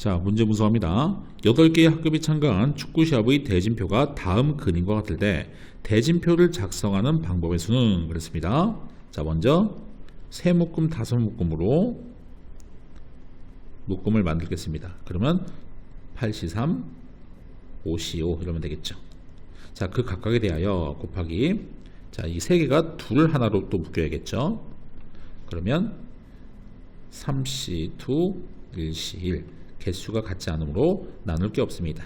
자, 문제 분석합니다. 8개의 학급이 참가한 축구 시합의 대진표가 다음 그림과 같을 때 대진표를 작성하는 방법의 수는 그랬습니다. 자, 먼저 세 묶음, 다섯 묶음으로 묶음을 만들겠습니다. 그러면 8C3, 5C5 이러면 되겠죠. 자, 그 각각에 대하여 곱하기 자, 이 세 개가 둘 하나로 또 묶여야겠죠. 그러면 3C2, 1C1 개수가 같지 않으므로 나눌 게 없습니다.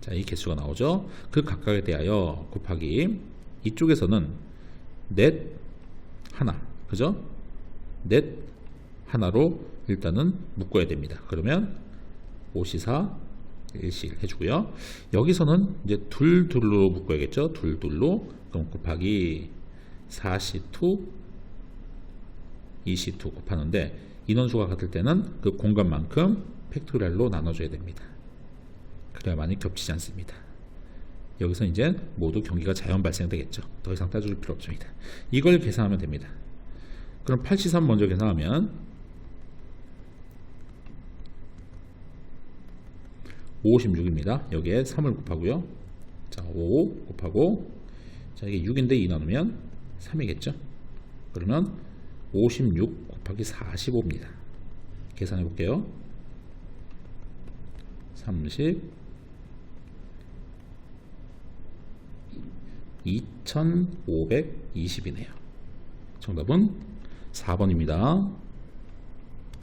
자, 이 개수가 나오죠. 그 각각에 대하여 곱하기 이쪽에서는 넷 하나, 그죠? 넷 하나로 일단은 묶어야 됩니다. 그러면 5C4, 1C1 해주고요. 여기서는 이제 둘 둘로 묶어야겠죠. 둘 둘로 그럼 곱하기 4C2, 2C2 곱하는데 인원수가 같을 때는 그 공간만큼 팩토리얼로 나눠줘야 됩니다. 그래야만이 겹치지 않습니다. 여기서 이제 모두 경기가 자연 발생되겠죠. 더 이상 따질 필요 없습니다. 이걸 계산하면 됩니다. 그럼 8C3 먼저 계산하면 56입니다. 여기에 3을 곱하고요. 자, 5 곱하고 자, 이게 6인데 2 나누면 3이겠죠? 그러면 56 곱하기 45입니다. 계산해 볼게요. 30 2520이네요. 정답은 4번입니다.